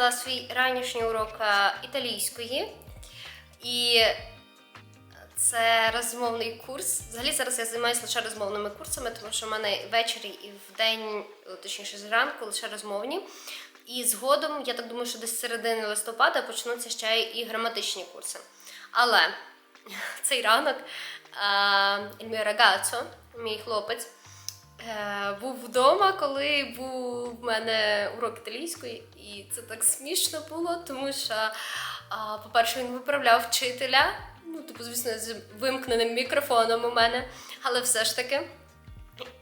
почала свій ранішній урок е, італійської, і це розмовний курс. Взагалі зараз я займаюся лише розмовними курсами, тому що в мене ввечері і в день, е, точніше зранку, лише розмовні. І згодом, я так думаю, що десь середини листопада почнуться ще і граматичні курси. Але цей ранок е, mio ragazzo, мій хлопець, був вдома, коли був в мене урок італійської, і це так смішно було, тому що, по-перше, він виправляв вчителя. Ну, типу, звісно, з вимкненим мікрофоном у мене, але все ж таки.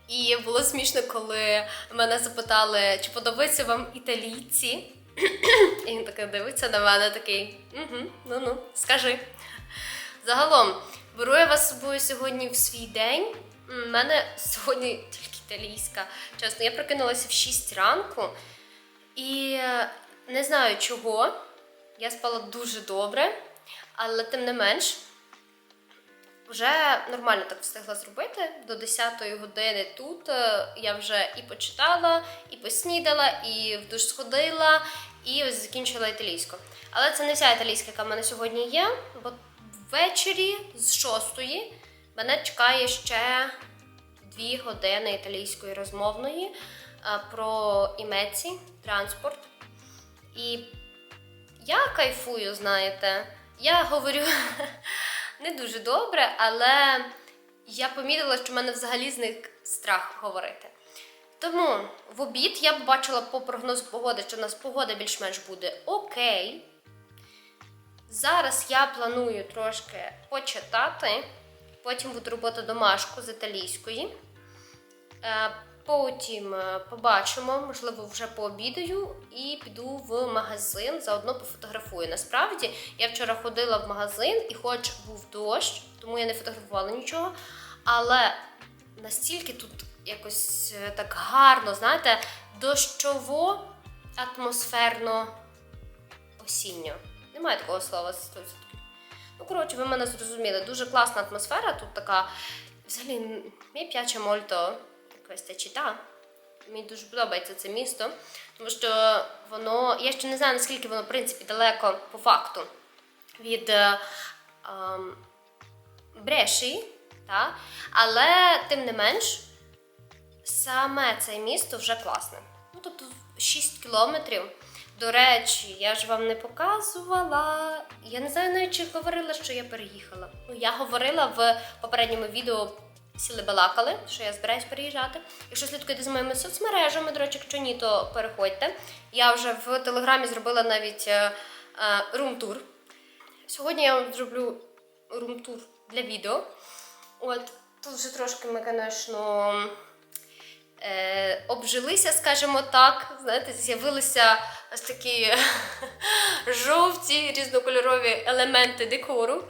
І було смішно, коли мене запитали, чи подобаються вам італійці. І він такий дивиться на мене, такий, угу, ну-ну, скажи. Загалом, беру я вас з собою сьогодні в свій день. У мене сьогодні тільки італійська. Чесно, я прокинулася в 6 ранку і е, не знаю чого. Я спала дуже добре, але тим не менш, вже нормально так встигла зробити. До 10-ї години тут е, я вже і почитала, і поснідала, і в душ сходила, і ось закінчила італійську. Але це не вся італійська, яка в мене сьогодні є, бо ввечері з 6-ї мене чекає ще 2 години італійської розмовної е, про імеці, транспорт. І я кайфую, знаєте. Я говорю не дуже добре, але я помітила, що в мене взагалі зник страх говорити. Тому в обід я побачила по прогнозу погоди, що в нас погода більш-менш буде окей. Зараз я планую трошки почитати, потім буде робота домашку з італійської. Е, Потім е, побачимо, можливо, вже пообідаю і піду в магазин, заодно пофотографую. Насправді, я вчора ходила в магазин, і хоч був дощ, тому я не фотографувала нічого. Але настільки тут якось е, так гарно, знаєте, дощово, атмосферно, осінньо. Немає такого слова 100%. Коротше, ви мене зрозуміли. Дуже класна атмосфера, тут така. Взагалі, mi piace molto questa città. Мені дуже подобається це місто, тому що воно. Я ще не знаю, наскільки воно, в принципі, далеко по факту від е, ем, Бреші, та? але тим не менш, саме це місто вже класне. Ну, тобто 6 кілометрів. До речі, я ж вам не показувала. Я не знаю навіть чи говорила, що я переїхала. Ну, я говорила в попередньому відео сіли балакали, що я збираюсь переїжджати. Якщо слідкуєте за моїми соцмережами, до речі, якщо ні, то переходьте. Я вже в телеграмі зробила навіть е, е, рум-тур. Сьогодні я вам зроблю рум-тур для відео. От тут вже трошки ми, звісно, е, обжилися, скажімо так. Знаєте, з'явилися ось такі жовті різнокольорові елементи декору,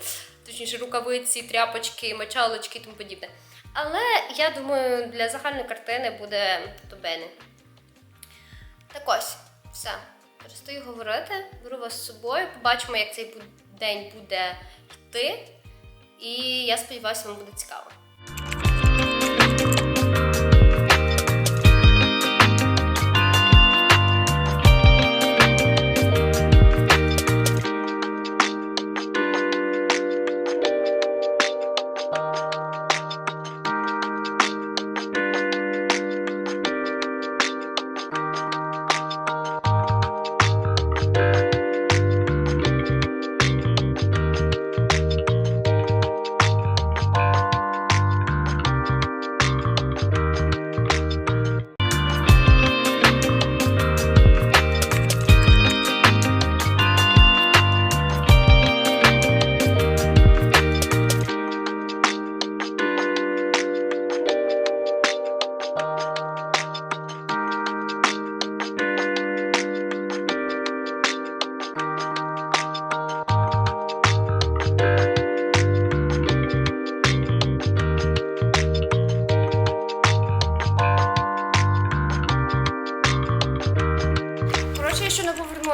точніше, рукавиці, тряпочки, мочалочки і тому подібне. Але я думаю, для загальної картини буде тобени. Так ось, все. Перестаю говорити, беру вас з собою, побачимо, як цей день буде йти. І я сподіваюся, вам буде цікаво.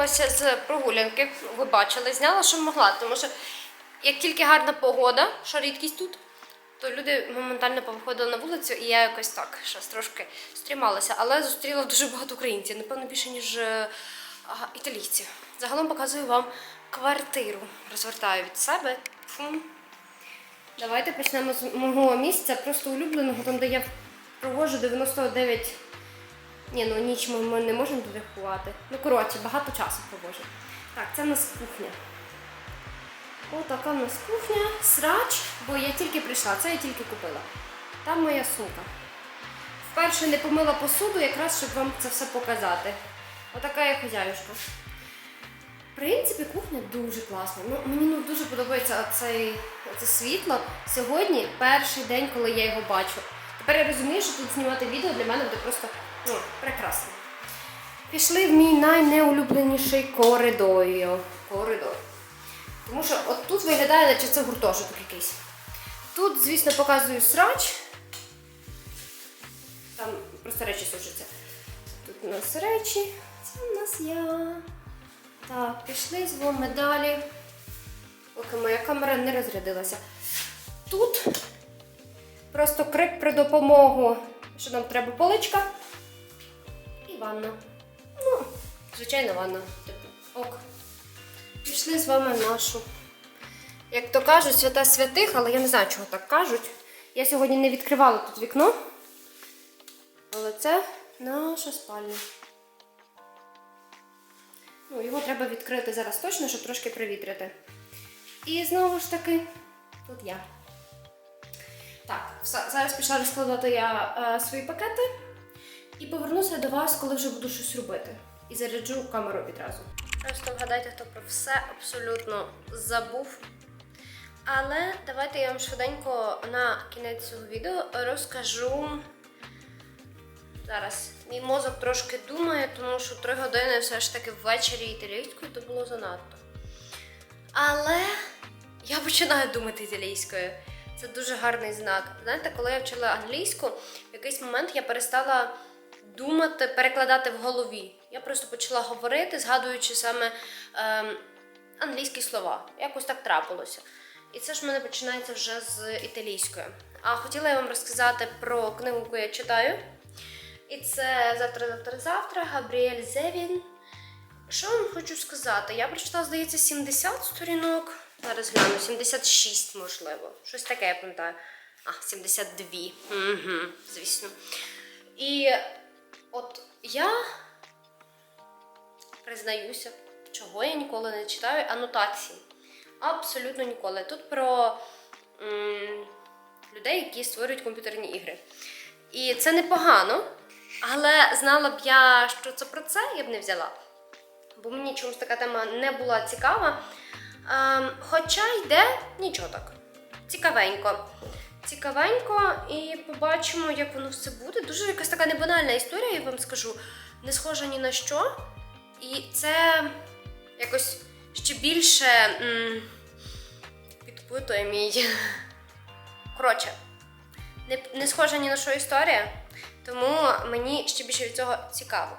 Повернулася з прогулянки. Ви бачили, зняла, що могла, тому що як тільки гарна погода, що рідкість тут, то люди моментально повиходили на вулицю, і я якось так щось трошки стрімалася. Але зустріла дуже багато українців, напевно, більше, ніж е, а, італійці. Загалом показую вам квартиру. Розвертаю від себе. Давайте почнемо з мого місця, просто улюбленого, там, де я проводжу 99. Ні, ну ніч ми, ми не можемо туди рахувати. Ну, коротше, багато часу проводжу. Так, це в нас кухня. Отака в нас кухня, срач, бо я тільки прийшла, це я тільки купила. Там моя сумка. Вперше не помила посуду, якраз щоб вам це все показати. Отака я хазяюшка. В принципі, кухня дуже класна. Ну, мені ну, дуже подобається оцей, оце світло. Сьогодні перший день, коли я його бачу. Тепер я розумію, що тут знімати відео для мене буде просто ну, прекрасно. Пішли в мій найнеулюбленіший коридор. коридор. Тому що от тут виглядає, наче це гуртожиток якийсь. Тут, звісно, показую срач. Там просто речі сушаться. Тут у нас речі, це у нас я. Так, пішли з вами далі. Поки моя камера не розрядилася. Тут просто крик про допомогу, що нам треба поличка ванна. Ну, звичайна ванна. Типу, ок. Пішли з вами в нашу. Як то кажуть, свята святих, але я не знаю, чого так кажуть. Я сьогодні не відкривала тут вікно. Але це наша спальня. Ну, його треба відкрити зараз точно, щоб трошки привітряти. І знову ж таки, тут я. Так, зараз пішла розкладати я е, свої пакети і повернуся до вас, коли вже буду щось робити. І заряджу камеру відразу. Просто вгадайте, хто про все абсолютно забув. Але давайте я вам швиденько на кінець цього відео розкажу. Зараз мій мозок трошки думає, тому що три години все ж таки ввечері італійською то було занадто. Але я починаю думати італійською. Це дуже гарний знак. Знаєте, коли я вчила англійську, в якийсь момент я перестала думати, перекладати в голові. Я просто почала говорити, згадуючи саме ем, англійські слова. Якось так трапилося. І це ж в мене починається вже з італійської. А хотіла я вам розказати про книгу, яку я читаю. І це завтра, завтра, завтра Габріель Зевін. Що вам хочу сказати? Я прочитала, здається, 70 сторінок. Зараз гляну, 76, можливо. Щось таке, я пам'ятаю. А, 72. Угу, звісно. І от я признаюся, чого я ніколи не читаю анотації. Абсолютно ніколи. Тут про м, людей, які створюють комп'ютерні ігри. І це непогано, але знала б я, що це про це, я б не взяла. Бо мені чомусь така тема не була цікава. Ем, хоча йде нічого так. Цікавенько. Цікавенько, і побачимо, як воно все буде. Дуже якась така небанальна історія, я вам скажу. Не схожа ні на що. І це якось ще більше м, підпитує мій. Коротше, не, не схожа ні на що історія, тому мені ще більше від цього цікаво.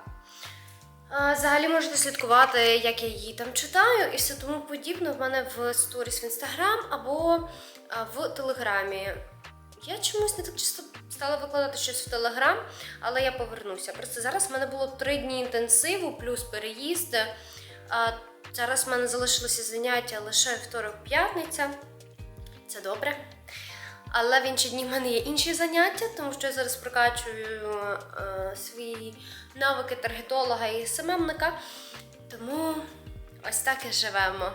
А, Взагалі можете слідкувати, як я її там читаю, і все тому подібне в мене в сторіс в інстаграм або в телеграмі. Я чомусь не так часто стала викладати щось в телеграм, але я повернуся. Просто зараз в мене було три дні інтенсиву, плюс переїзд. А зараз в мене залишилося заняття лише второк-п'ятниця. Це добре. Але в інші дні в мене є інші заняття, тому що я зараз прокачую е, свої навики таргетолога і СММника. Тому ось так і живемо.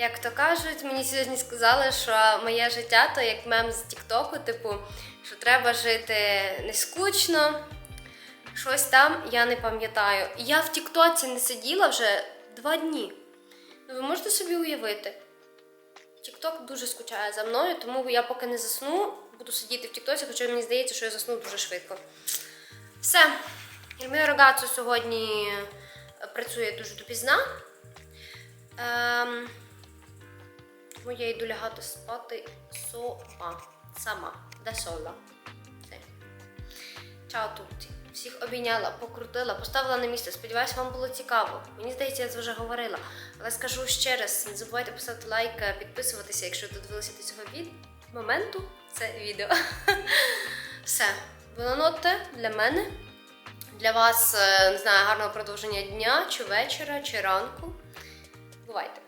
Як то кажуть, мені сьогодні сказали, що моє життя то як мем з Тіктоку, типу, що треба жити не скучно. Щось там я не пам'ятаю. Я в Тіктоці не сиділа вже два дні. Ну, ви можете собі уявити? Тікток дуже скучає за мною, тому я поки не засну, буду сидіти в Тіктоці, хоча мені здається, що я засну дуже швидко. Все. Ільмія Рогацу сьогодні працює дуже допізна. Ем, тому я йду лягати спати сома. Сама. Де сола. Все. Чао тутті. Всіх обійняла, покрутила, поставила на місце. Сподіваюсь, вам було цікаво. Мені здається, я це вже говорила. Але скажу ще раз: не забувайте писати лайк, підписуватися, якщо додивилися до цього від... моменту це відео. Все. Буонанотте для мене, Для вас е, не знаю, гарного продовження дня, чи вечора, чи ранку. Бувайте!